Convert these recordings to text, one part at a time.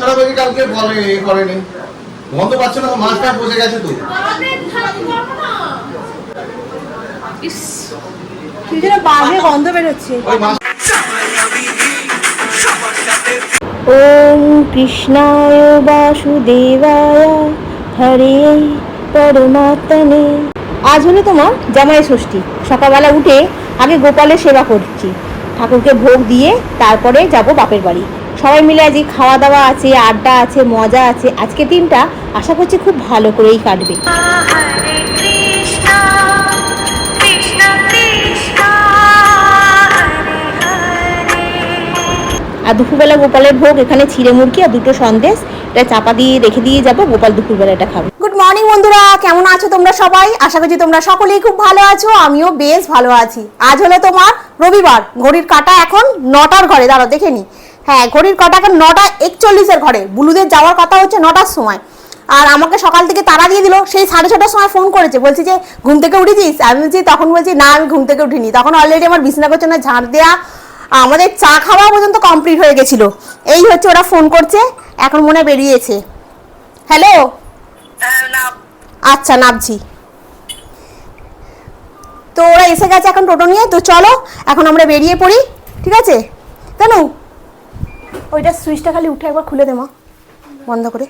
খারাপ হয়ে কালকে বলে এ করেনি। গন্ধ পাচ্ছ না মাছটা বসে গেছে তো। বাজে গন্ধ বেরোচ্ছে। ওম কৃষ্ণায় বাসুদেবায় হরে পরমাত্মনে। আজ হলো তোমার জামাই ষষ্ঠী। সকালবেলা উঠে আগে গোপালের সেবা করছি। ঠাকুরকে ভোগ দিয়ে তারপরে যাব বাপের বাড়ি। সবাই মিলে আজকে খাওয়া দাওয়া আছে আড্ডা আছে মজা আছে। আজকে দিনটা আশা করছি খুব ভালো করেই কাটবে। হরে কৃষ্ণ কৃষ্ণ কৃষ্ণ হরে হরে। আর দুপুরবেলা গোপালের ভোগ এখানে ছিঁড়ে মুরগি আর দুটো সন্দেশ। এটা চাপা দিয়ে রেখে দিয়ে যাব গোপাল দুপুরবেলা এটা খাবে। গুড মর্নিং বন্ধুরা কেমন আছো তোমরা সবাই? আশা করছি তোমরা সকলেই খুব ভালো আছো আমিও বেশ ভালো আছি। আজ হলো তোমার রবিবার ঘড়ির কাটা এখন নটার ঘরে দাঁড়া দেখে নি। হ্যাঁ ঘড়ির কাটা এখন নটা একচল্লিশের ঘরে। বুলুদের যাওয়ার কথা হচ্ছে নটার সময়। আর আমাকে সকাল থেকে তাড়া দিয়ে দিল সেই সাড়ে ছটার সময় ফোন করেছে। বলছি যে ঘুম থেকে উঠেছিস? আমি বলছি তখন বলছি না আমি ঘুম থেকে উঠিনি। তখন অলরেডি আমার বিছনা গোছানো ঝাড় দেওয়া আমাদের চা খাওয়া পর্যন্ত কমপ্লিট হয়ে গেছিল। এই হচ্ছে ওরা ফোন করছে এখন মনে বেরিয়েছে। হ্যালো আচ্ছা নামছি। তো ওরা এসে গেছে এখন টোটো নিয়ে তো চলো এখন আমরা বেরিয়ে পড়ি ঠিক আছে? কেন ওইটা সুইচটা খালি উঠে একবার খুলে দে মা। বন্ধ করে।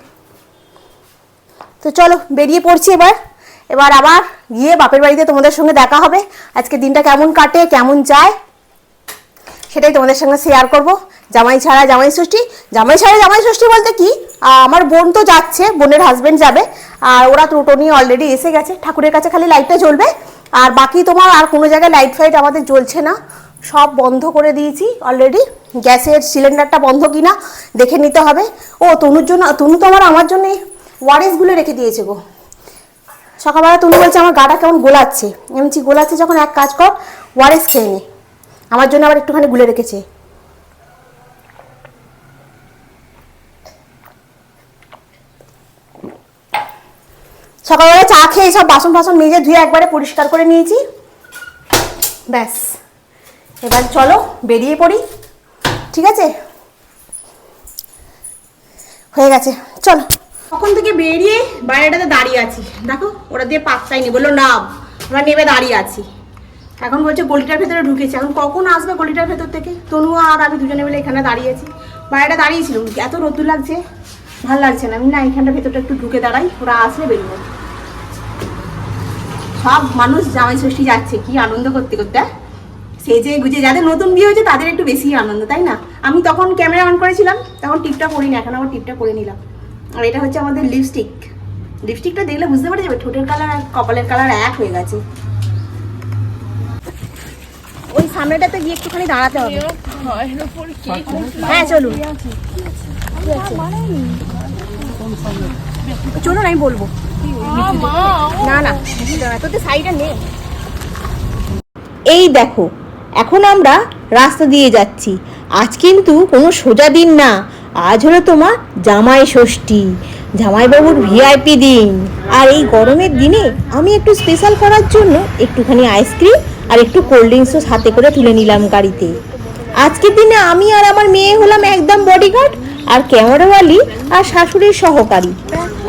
তো চলো, বেরিয়ে পড়ছি এবার। এবার আবার গিয়ে বাপের বাড়িতে তোমাদের সঙ্গে দেখা হবে। আজকে দিনটা কেমন কাটে, কেমন যায়, সেটাই তোমাদের সঙ্গে শেয়ার করব। জামাই ছাড়া জামাই ষষ্ঠী। জামাই ছাড়া জামাই ষষ্ঠী বলতে কি? আমার বোন তো যাচ্ছে, বোনের হাজবেন্ড যাবে। আর ওরা টোটো নিয়ে অলরেডি এসে গেছে। ঠাকুরের কাছে খালি লাইটটা জ্বলবে। আর বাকি তোমার আর কোনো জায়গায় লাইট ফাইট আমাদের জ্বলছে না। সব বন্ধ করে দিয়েছি অলরেডি গ্যাসের সিলিন্ডারটা বন্ধ কিনা দেখে নিতে হবে। ও, তনুর জন্য, তনু তো আমার আমার জন্য ওয়ারেসগুলো রেখে দিয়েছে গো। সকালবেলা তনু বলছে, আমার গাটা কেমন গোলাচ্ছে? বলছি, গোলাচ্ছে যখন এক কাজ কর, ওয়ারেস খেয়ে নে। আমার জন্য আবার একটুখানি গুলে রেখেছে। সকালবেলা চা খেয়ে সব বাসন ফাসন মেজে ধুয়ে একবারে পরিষ্কার করে নিয়েছি। ব্যাস। এবার চলো বেরিয়ে পড়ি। ঠিক আছে? হয়ে গেছে, চলো। তখন থেকে বেরিয়ে বাইরেটাতে দাঁড়িয়ে আছি। দেখো, ওরা দিয়ে পাত্তাই নি বলল, না, আমরা নেমে দাঁড়িয়ে আছি। এখন বলছে, গলিটার ভেতরে ঢুকেছে। এখন কখন আসবে গলিটার ভেতর থেকে? তনু আর আমি দুজনে মিলে এখানে দাঁড়িয়ে আছি। বাইরেটা দাঁড়িয়েছিলাম। এত রোদ্দুর লাগছে, ভালো লাগছে না। আমি না, এখানটা ভেতরটা একটু ঢুকে দাঁড়াই, ওরা আসলে বেরোবো। সব মানুষ জামাই ষষ্ঠী যাচ্ছে, কি আনন্দ করতে করতে হ্যাঁ? সেজে গুজে যাদের নতুন বিয়ে হয়েছে তাদের একটু বেশি আনন্দ, তাই না? আমি তখন ক্যামেরা অন করেছিলাম, তখন টিপটা পরিনি এখন আবার টিপটা করে নিলাম। আর এটা হচ্ছে আমাদের লিপস্টিক লিপস্টিকটা দেখলে বুঝতে পারা যাবে, ঠোঁটের কালার আর কপালের কালার এক হয়ে গেছে। ওই সামনেটাতে গিয়ে একটুখানি দাঁড়াতে হবে। হ্যাঁ চলুন। চলুন, আমি বলব। না না, তোদের সাইডে নেই। এই দেখো এখন আমরা রাস্তা দিয়ে যাচ্ছি। আজ কিন্তু কোনো সোজা দিন না। আজ হলো তোমার জামাই ষষ্ঠী, জামাইবাবুর ভিআইপি দিন। আর এই গরমের দিনে আমি একটু স্পেশাল করার জন্য একটুখানি আইসক্রিম আর একটু কোল্ড ড্রিঙ্কসও সাথে করে তুলে নিলাম গাড়িতে। আজকের দিনে আমি আর আমার মেয়ে হলাম একদম বডিগার্ড আর ক্যামেরাওয়ালি আর শাশুড়ির সহকারী।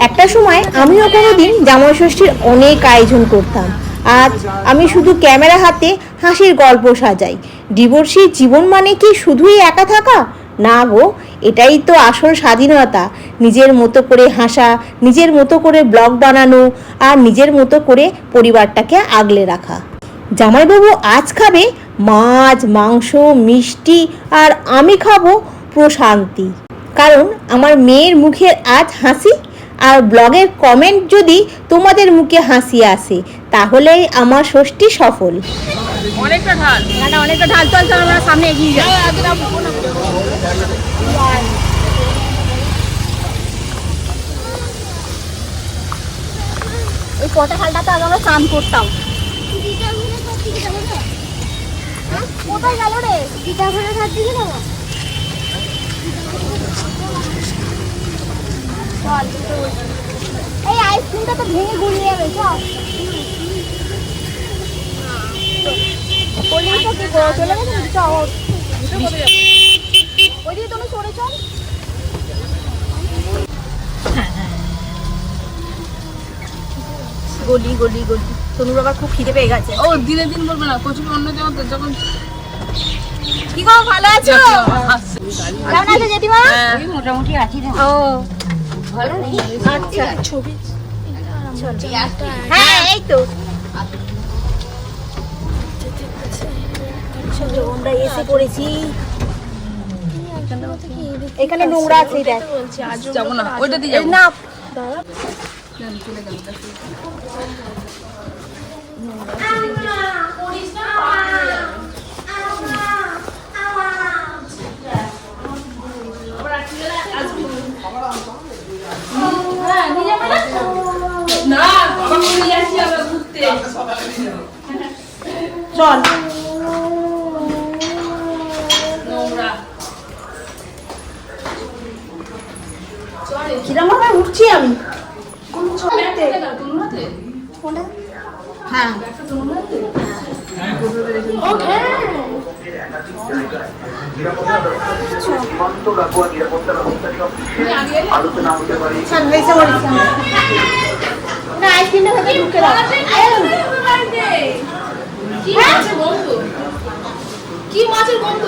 একটা সময় আমিও কোনোদিন জামাই ষষ্ঠীর অনেক আয়োজন করতাম। আজ আমি শুধু ক্যামেরা হাতে হাসির গল্প সাজাই। ডিভোর্সি জীবন মানে কি শুধুই একা থাকা? না গো, এটাই তো আসল স্বাধীনতা। নিজের মতো করে হাসা, নিজের মতো করে ব্লগ বানানো আর নিজের মতো করে পরিবারটাকে আগলে রাখা। জামাইবাবু আজ খাবে মাছ, মাংস, মিষ্টি আর আমি খাব প্রশান্তি। কারণ আমার মেয়ের মুখের আজ হাসি আর ব্লগের কমেন্ট যদি তোমাদের মুখে হাসি আসে তাহলেই আমার ষষ্ঠী সফল। অনেকটা ঢাল। অনেকটা ঢাল চল চল আমরা সামনে এগিয়ে যাই। ওই কটা আগে আমরা স্নান করতাম। কোথায় গেল রে? পিঠা করে খাচ্ছি না? এই আইসক্রিমটা তো ভেঙে গুলিয়ে যাবে সব তুমি সরে গলি গলি গলি। তনুর বাবার খুব খিদে পেয়ে গেছে। ও দিনে দিন বলবে না কচুর অন্য যেমন তো যখন কি ভালো আছো? কেমন আছো জেঠিমা? হ্যাঁ। মোটামুটি আছি ও। আচ্ছা ছবি। হ্যাঁ এই তো। আমরা এসে পড়েছি। এখানে নোংরা আছে দেখ। যাব না ওইটা দিয়ে যাব। না। না চল কিরম উঠছি আমি হ্যাঁ কি মাছের গন্ধ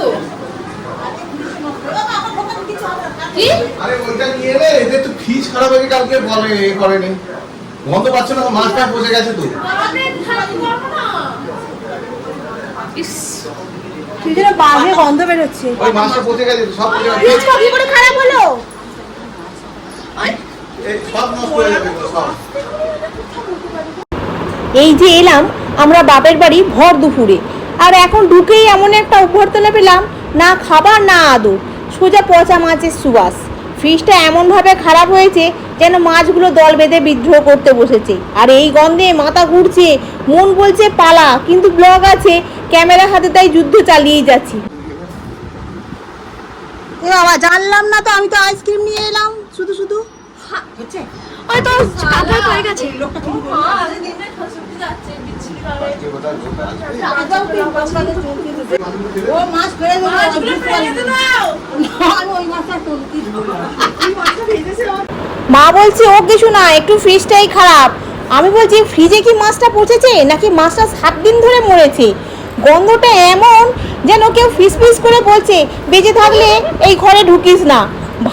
আরে নিয়ে এলে এদের তো ফ্রিজ খারাপ কালকে বলে করেনি। গন্ধ পাচ্ছ না মাছটা বসে গেছে তো। ইস। ফ্রিজের বাজে গন্ধ বেরোচ্ছে। ওই মাছটা পচে গেছে সব পচে গেছে ফ্রিজ কবে করে খারাপ হলো। এই সব নষ্ট হয়ে যাবে সব। এই যে এলাম আমরা বাপের বাড়ি ভর দুপুরে। আর এখন ঢুকেই এমন একটা অভ্যর্থনা পেলাম না খাবার না আদর। সোজা পচা মাছের সুবাস। ফ্রিজটা এমনভাবে খারাপ হয়েছে যেন মাছগুলো দল বেঁধে বিদ্রোহ করতে বসেছে। আর এই গন্ধে মাথা ঘুরছে মন বলছে পালা কিন্তু ব্লগ আছে ক্যামেরা হাতে তাই যুদ্ধ চালিয়েই যাচ্ছি। এ বাবা জানলাম না তো আমি তো আইসক্রিম নিয়ে এলাম শুধু শুধু। ওই তো কাপড় হয়ে গেছে। ও মাছ ফেলে মা বলছে ও কিছু না একটু ফ্রিজটাই খারাপ। আমি বলছি ফ্রিজে কি মাছটা পচেছে? নাকি মাছটা সাত দিন ধরে মরেছে? গন্ধটা এমন যেন কেউ ফিস ফিস করে বলছে, বেঁচে থাকলে এই ঘরে ঢুকিস না।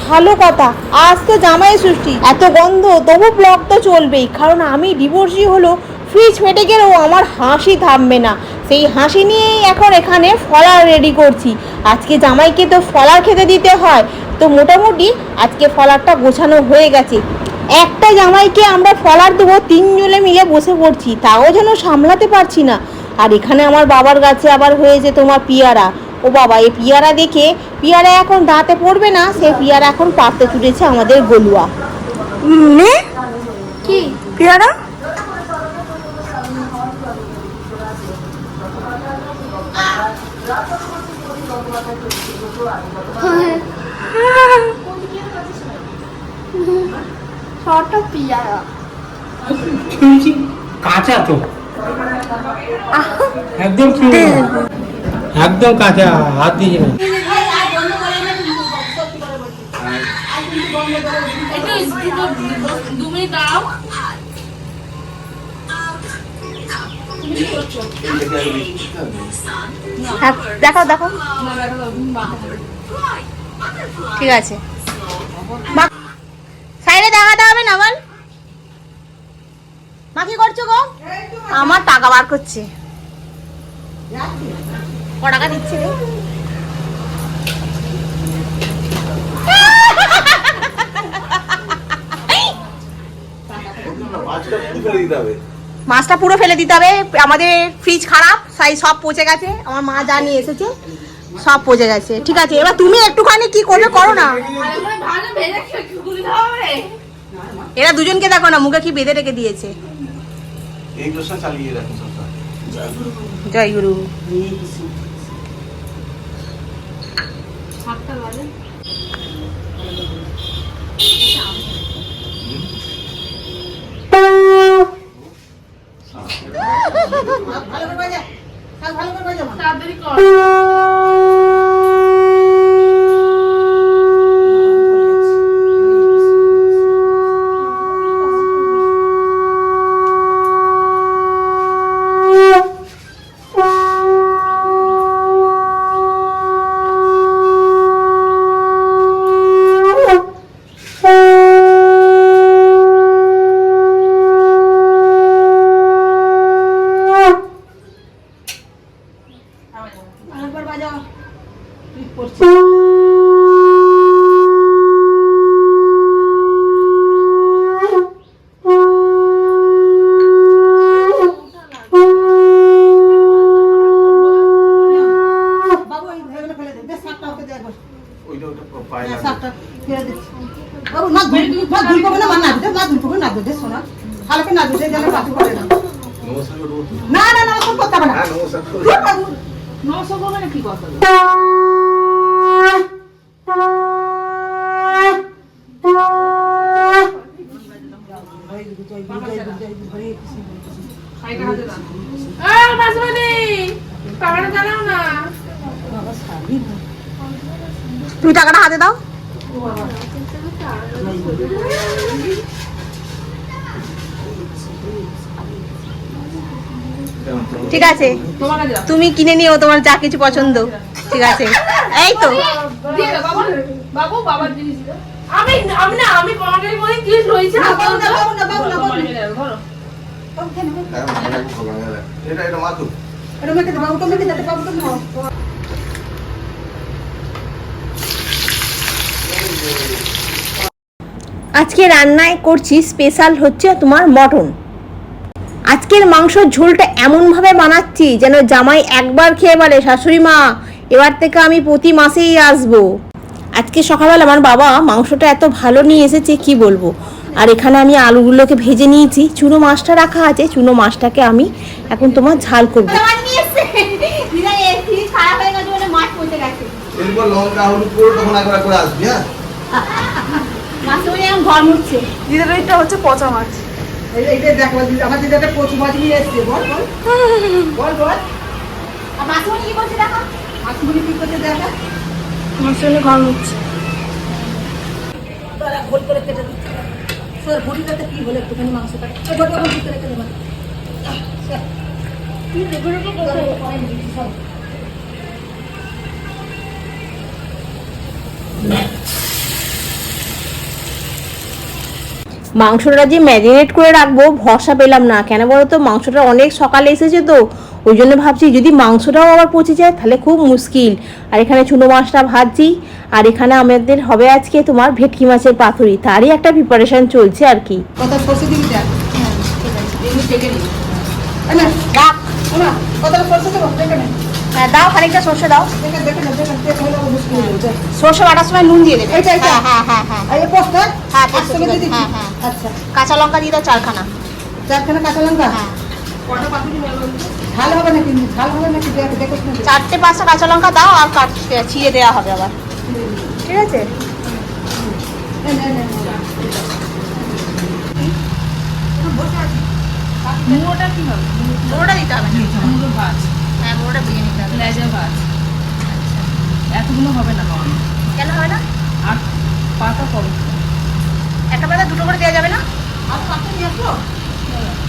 ভালো কথা, আজ তো জামাই ষষ্ঠী, এত গন্ধ, তবু ব্লগ তো চলবেই, কারণ আমি ডিভোর্সি হলো ফ্রিজ ফেটে গেলেও আমার হাসি থামবে না। সেই হাসি নিয়েই এখন এখানে ফলার রেডি করছি। আজকে জামাইকে তো ফলার খেতে দিতে হয়, তো মোটামুটি আজকে ফলারটা গোছানো হয়ে গেছে। একটা জামাইকে আমরা ফলার দেবো তিনজনে মিলে বসে পড়ছি, তাও যেন সামলাতে পারছি না। আর এখানে আমার বাবার কাছে আবার হয়েছে তোমার পিয়ারা। ও বাবা এই পিয়ারা দেখে পিয়ারা এখন দাঁতে পড়বে না সে পিয়ারা এখন পাততে ছুটেছে আমাদের গলুয়া। নে? কি? পিয়ারা? পিয়ারা। কাঁচা তো। একদম খেয়ে একদম কাঁচা হাত দিয়ে হ্যাঁ দেখাও দেখাও। ঠিক আছে। সাইডে দেখাতে হবে না বল? মা কি করছ গো? আমার টাকা বার করছে। ক টাকা দিচ্ছে মাছটা পুরো ফেলে দিতে হবে। আমাদের ফ্রিজ খারাপ সাই সব পচে গেছে। আমার মা জানিয়ে এসেছে সব পচে গেছে। ঠিক আছে এবার তুমি একটুখানি কি করবে করো না। এরা দুজনকে দেখো না মুখে কি বেঁধে রেখে দিয়েছে। এই দোষটা চালিয়ে রাখুন সবসময় জয় গুরু। ভালো করে বাজা। ভালো করে বাজা তাড়াতাড়ি দিচ্ছি বাবু মাছ ধুই মাছ ধুই পাবো না মা না দিতে মাছ ধুই পাবো না দিতে শোনা হালকা না দিতে যেন কাজু করে না। না না করতে হবে না হ্যাঁ নমস্কার করব। না কি কথা আহ, বাসুমতি, টাকাটা জানাও না তুমি টাকাটা হাতে দাও ঠিক আছে। তুমি কিনে নিও তোমার যা কিছু পছন্দ ঠিক আছে এই তো দিয়ে দাও, বাবু বাবু বাবার জিনিস দাও। আমি আমি না আমি পকেটের মধ্যে কি রয়েছে না, বাবু না, বাবু না, বাবু না, বাবু না। ধরো বাবু খেয়ে নেবে। হ্যাঁ। এটা এটা মেখে দে, বাবুকে নাও। আজকে রান্নায় করছি স্পেশাল হচ্ছে তোমার মটন। আজকের মাংসর ঝোলটা এমনভাবে বানাচ্ছি যেন জামাই একবার খেয়ে বলে শাশুড়ি মা এবার থেকে আমি প্রতি মাসেই আসব। আজকে সকালবেলা আমার বাবা মাংসটা এত ভালো নিয়ে এসেছে কি বলব? আর এখানে আমি আলুগুলোকে ভেজে নিয়েছি। চুনো মাছটা রাখা আছে চুনো মাছটাকে আমি এখন তোমার ঝাল করব। লঙ্কা হলুদ করে তখন একবার করে আসবি হ্যাঁ? ঘর মুছছে দিদার ওইটা হচ্ছে পচা মাছ এইটা দেখ, আমার দিদি- আমার একটা কচু মাছ নিয়ে এসছে, বল, বল। বল, বল। মাছগুলি কি করছে দেখা? আমার সঙ্গে ঘর মুচ্ছে তোরা গোল করে কেটে দিচ্ছে। তোর বড়িটাতে কি হলো একটুখানি মাংসটা? বড়ি আমার ভিতরে কেটে দে। মাংসটা যে ম্যারিনেট করে রাখব, ভরসা পেলাম না। কেন বলো তো মাংসটা অনেক সকালে এসেছে তো। ওই জন্য ভাবছি যদি মাংসটাও আবার পচে যায়, তাহলে খুব মুশকিল। আর এখানে চুনো মাছটা ভাজছি। আর এখানে আমাদের হবে আজকে তোমার ভেটকি মাছের পাতুরি। তারই একটা প্রিপারেশন চলছে আর কি। কত হ্যাঁ দাও খানিকটা সর্ষে দাও হয়ে। সর্ষে বাটার সময় নুন দিয়ে দেবে। হ্যাঁ হ্যাঁ হ্যাঁ আর হ্যাঁ, দিবি? হ্যাঁ, হ্যাঁ। আচ্ছা। কাঁচা লঙ্কা দিয়ে দাও চারখানা চারখানা কাঁচা লঙ্কা? হ্যাঁ চারটে পাঁচটা কাঁচা লঙ্কা দাও আর ছিঁড়ে দেওয়া হবে আবার ঠিক আছে এই নে, নে, নে। মুড়োটা কি হবে পুরোটা দিতে হবে হ্যাঁ পুরোটা ভেজে নিতে হবে লেজা ভাত। এতগুলো হবে না কেন হবে না? আর পাতা একটা পাতা দুটো করে দেওয়া যাবে না? আর পাতা নিয়ে আসো?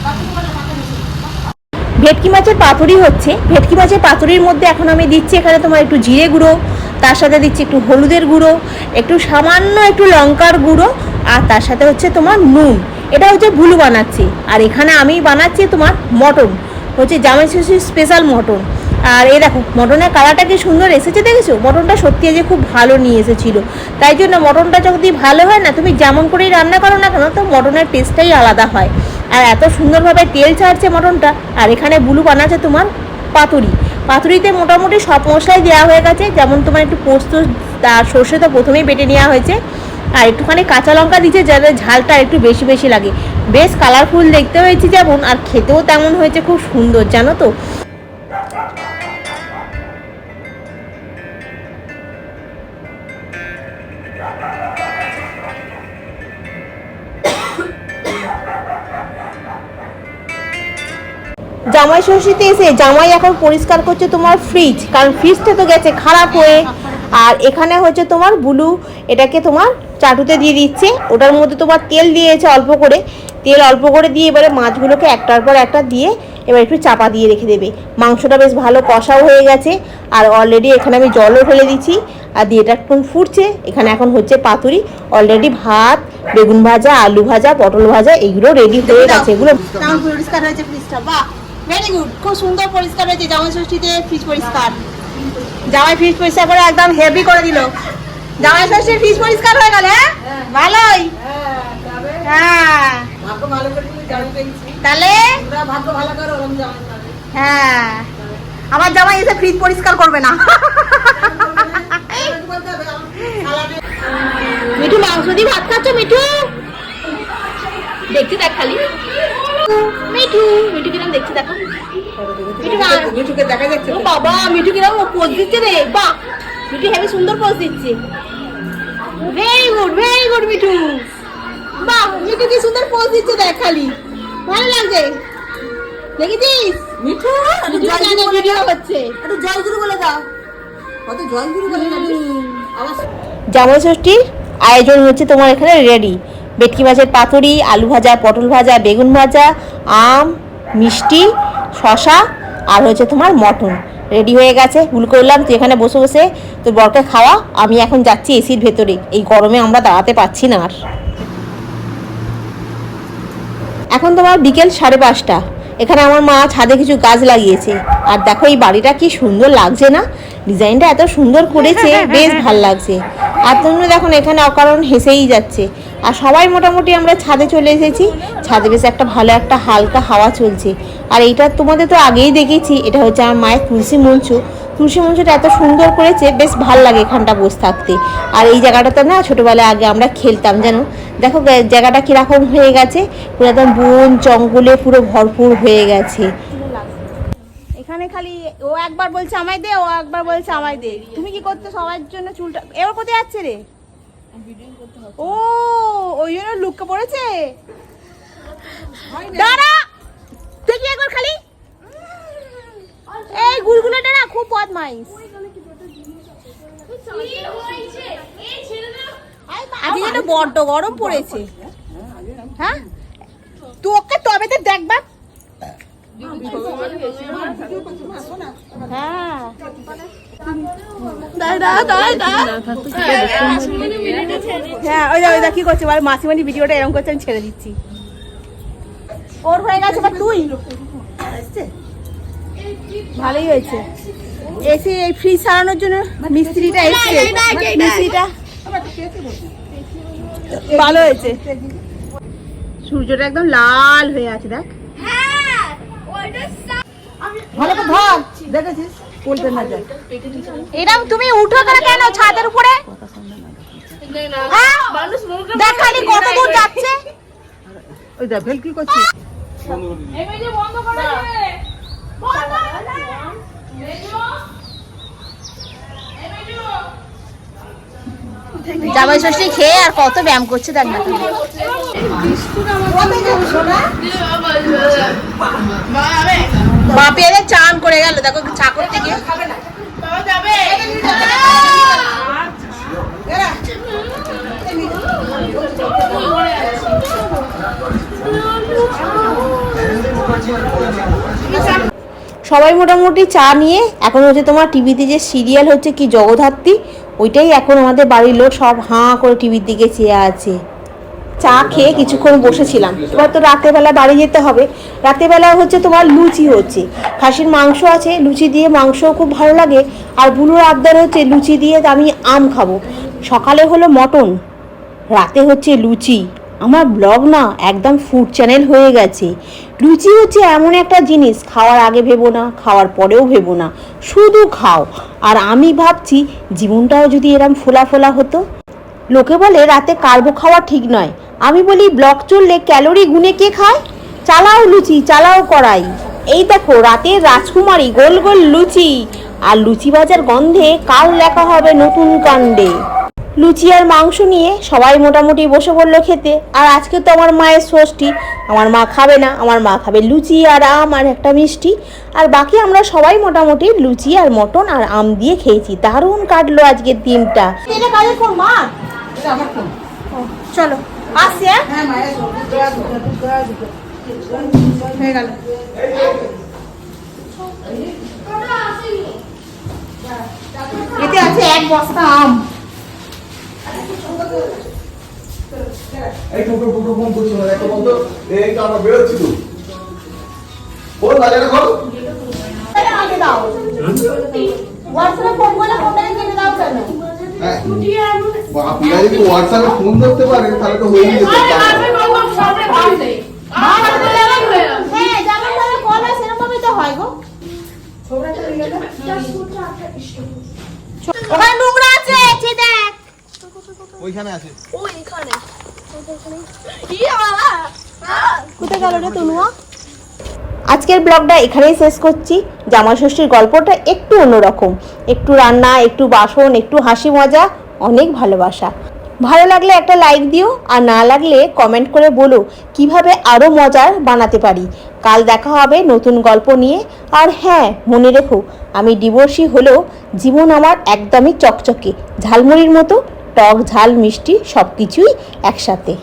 পাতা নিয়ে পাতা ভেটকি মাছের পাতুরি হচ্ছে। ভেটকি মাছের পাতুরির মধ্যে এখন আমি দিচ্ছি এখানে তোমার একটু জিরে গুঁড়ো তার সাথে দিচ্ছি একটু হলুদের গুঁড়ো একটু সামান্য একটু লঙ্কার গুঁড়ো আর তার সাথে হচ্ছে তোমার নুন। এটা হচ্ছে ভুলু বানাচ্ছি। আর এখানে আমি বানাচ্ছি তোমার মটন। হচ্ছে জামাই ষষ্ঠীর স্পেশাল মটন। আর এই দেখো, মটনের কালারটা কি সুন্দর এসেছে দেখেছ? মটনটা সত্যি যে খুব ভালো নিয়ে এসেছিল। তাই জন্য মটনটা যদি ভালো হয় না, তুমি যেমন করেই রান্না করো না কেন, তো মটনের টেস্টটাই আলাদা হয়। আর এত সুন্দরভাবে তেল ছাড়ছে মটনটা, আর এখানে বুলু বানাচ্ছে তোমার পাতুরি। পাতুরিতে মোটামুটি সব মশলাই দেওয়া হয়ে গেছে, যেমন তোমার একটু পোস্ত আর সর্ষে তো প্রথমেই বেটে নেওয়া হয়েছে। আর একটুখানি কাঁচা লঙ্কা দিচ্ছে যাতে ঝালটা একটু বেশি বেশি লাগে। বেশ কালারফুল দেখতে হয়েছে যেমন, আর খেতেও তেমন হয়েছে খুব সুন্দর, জানো তো? জামাই ষষ্ঠীতে এসে জামাই এখন পরিষ্কার করছে তোমার ফ্রিজ কারণ ফ্রিজটা তো গেছে খারাপ হয়ে। আর এখানে হচ্ছে তোমার বুলু এটাকে তোমার চাটুতে দিয়ে দিচ্ছে। ওটার মধ্যে তোমার তেল দিয়েছে অল্প করে। তেল অল্প করে দিয়ে এবারে মাছগুলোকে একটার পর একটা দিয়ে এবার একটু চাপা দিয়ে রেখে দেবে। মাংসটা বেশ ভালো কষাও হয়ে গেছে। আর অলরেডি এখানে আমি জলও ফেলে দিচ্ছি আর দিয়ে এটা একটু ফুটছে। এখানে এখন হচ্ছে পাতুরি। অলরেডি ভাত বেগুন ভাজা আলু ভাজা পটল ভাজা এগুলো রেডি হয়ে গেছে। এগুলো পরিষ্কার হয়েছে ফ্রিজটা বাহ ভেরি গুড খুব সুন্দর পরিষ্কার হয়েছে। জামাই ষষ্ঠীতে ফ্রিজ পরিষ্কার। জামাই ফ্রিজ পরিষ্কার করে একদম হেভি করে দিল। জামাই ষষ্ঠীর ফ্রিজ পরিষ্কার হয়ে গেল হ্যাঁ? ভালোই। হ্যাঁ। তাহলে। হ্যাঁ। আমার জামাই এসে ফ্রিজ পরিষ্কার করবে না। সালাদে মাংস দিয়ে ভাত খাচ্ছ মিঠু? দেখতে দেখ খালি। মিঠু মিঠু কিরম দেখতে দেখো। মিঠু মিঠুকে দেখা যাচ্ছে ও বাবা মিঠু কিরম পোজ দিচ্ছে রে বাহ। মিঠু হেবি সুন্দর পোজ দিচ্ছে। Very good very good Mithu. Mithu কি সুন্দর পোজ দিচ্ছে দেখ খালি। ভালো লাগছে? দেখেছিস মিঠু ভিডিও হচ্ছে। একটু জয়গুরু বলে দাও। কত জয়গুরু বলে না আবার জামাই ষষ্ঠীর আয়োজন হচ্ছে তোমার এখানে রেডি। ভেটকি মাছের পাতুরি আলু ভাজা পটল ভাজা বেগুন ভাজা আম মিষ্টি শশা আর হচ্ছে তোমার মটন। রেডি হয়ে গেছে। ভুল করলাম তুই এখানে বসে বসে তোর বরকে খাওয়া। আমি এখন যাচ্ছি এসির ভেতরে। এই গরমে আমরা দাঁড়াতে পারছি না আর। এখন তোমার বিকেল সাড়ে পাঁচটা। এখানে আমার মা ছাদে কিছু গাছ লাগিয়েছে। আর দেখো এই বাড়িটা কি সুন্দর লাগছে না? ডিজাইনটা এত সুন্দর করেছে, বেশ ভালো লাগছে। আর তোমরা দেখুন এখানে অকারণ হেসেই যাচ্ছে। আর সবাই মোটামুটি আমরা ছাদে চলে এসেছি। ছাদে বেশ একটা ভালো একটা হালকা হাওয়া চলছে। আর এইটা তোমাদের তো আগেই দেখেছি, এটা হচ্ছে আমার মায়ের তুলসী মঞ্চ। তুলসী মঞ্চটা এত সুন্দর করেছে, বেশ ভালো লাগে এখানটা বসে থাকতে। আর এই জায়গাটাতে না ছোটোবেলায় আগে আমরা খেলতাম, জানো? দেখো জায়গাটা কীরকম হয়ে গেছে? পুরো একদম বন, জঙ্গলে পুরো ভরপুর হয়ে গেছে। এখানে খালি ও একবার বলছে আমায় দে, ও একবার বলছে আমায় দে। তুমি কি করতে সবার জন্য চুলটা, এবার কোথায় যাচ্ছে রে? ও, ওই জন্য লুককে পড়েছে? দাঁড়া দেখি একবার খালি এই গুলগুলোটা না খুব বদমাইশ। আজকে যেন বড্ড গরম পড়েছে। হ্যাঁ? তুই ওকে তবেতে দেখবা হ্যাঁ। হ্যাঁ ওই দা ওই দা কি করছে? বল মাসিমানি ভিডিওটা এরকম করছে, আমি ছেড়ে দিচ্ছি। ওর হয়ে গেছে, এবার তুই। ভালোই হয়েছে। এসে এই ফ্রিজ সারানোর জন্য মিস্ত্রিটা এসছে। মিস্ত্রিটা ভালো হয়েছে। সূর্যটা একদম লাল হয়ে আছে দেখ। ভালো করে ধর দেখেছিস? পড়বে না যায় এরকম তুমি উঠো করে কেন ছাদের উপরে? হ্যাঁ? দেখ কত দূর যাচ্ছে। ওই দেখ ভেল কি করছিস জামাই ষষ্ঠী খেয়ে আর কত ব্যায়াম করছে দেখ না বাপিয়াদের চান করে গেল, দেখো চাকর করতে গিয়ে সবাই মোটামুটি চা নিয়ে, এখন হচ্ছে তোমার টিভিতে যে সিরিয়াল হচ্ছে কি জগদ্ধাত্রী, ওইটাই এখন আমাদের বাড়ির লোক সব হাঁ করে টিভির দিকে চেয়ে আছে। চা খেয়ে কিছুক্ষণ বসেছিলাম। এবার তো রাতেরবেলা বাড়ি যেতে হবে। রাতেরবেলা হচ্ছে তোমার লুচি হচ্ছে। খাসির মাংস আছে, লুচি দিয়ে মাংসও খুব ভালো লাগে। আর বুলুর আবদার হচ্ছে লুচি দিয়ে আমি আম খাব। সকালে হলো মটন, রাতে হচ্ছে লুচি। আমার ব্লগ না একদম ফুড চ্যানেল হয়ে গেছে। লুচি হচ্ছে এমন একটা জিনিস, খাওয়ার আগে ভেবো না, খাওয়ার পরেও ভেবো না, শুধু খাও। আর আমি ভাবছি জীবনটাও যদি এরম ফোলা ফোলা হতো। লোকে বলে রাতে কার্বো খাওয়া ঠিক নয়। আমি বলি ব্লক চললে ক্যালোরি গুনে কে খায়? চালাও লুচি, চালাও কড়াই। এই দেখো, রাতে রাজকুমারী, গোল গোল লুচি। আর লুচি ভাজার গন্ধে কাল লেখা হবে নতুন কাণ্ডে। লুচি আর মাংস নিয়ে সবাই মোটামুটি বসে পড়ল খেতে। আর আজকে তো আমার মায়ের ষষ্ঠী আমার মা খাবে না আমার মা খাবে লুচি আর আম আর একটা মিষ্টি। আর বাকি আমরা সবাই মোটামুটি লুচি আর মটন আর আম দিয়ে খেয়েছি। দারুণ কাটলো আজকের দিনটা। এটা কাজের ফোন মা? এটা আমার ফোন। চলো হয়ে গেল। এতে আছে এক বস্তা আম। এই টোটো টোটো ফোন করছি না একটা বলতো এই তো আমরা বেরোচ্ছি তো। ফোন বাজারে কর আগে দাও। হোয়াটসঅ্যাপে ফোন করলে ফোনটাকে কেটে দাও কেন? হ্যাঁ। যদি হোয়াটসঅ্যাপে ফোন ধরতে পারে তাহলে তো হয়ে যেত হ্যাঁ ওখানে নোংরা আছে ওইখানে আছে ও এখানে ইয়ে বাবা! আহ! কোথায় গেল রে তনুয়া আজকের ব্লগটা এখানেই শেষ করছি। জামা ষষ্ঠীর গল্পটা একটু অন্যরকম। একটু রান্না একটু বাসন একটু হাসি মজা অনেক ভালোবাসা। ভালো লাগলে একটা লাইক দিও আর না লাগলে কমেন্ট করে বলো কীভাবে আরও মজার বানাতে পারি। কাল দেখা হবে নতুন গল্প নিয়ে। আর হ্যাঁ মনে রেখো আমি ডিভোর্সি হলেও জীবন আমার একদমই চকচকে ঝালমুড়ির মতো টক ঝাল মিষ্টি সব কিছুই একসাথে।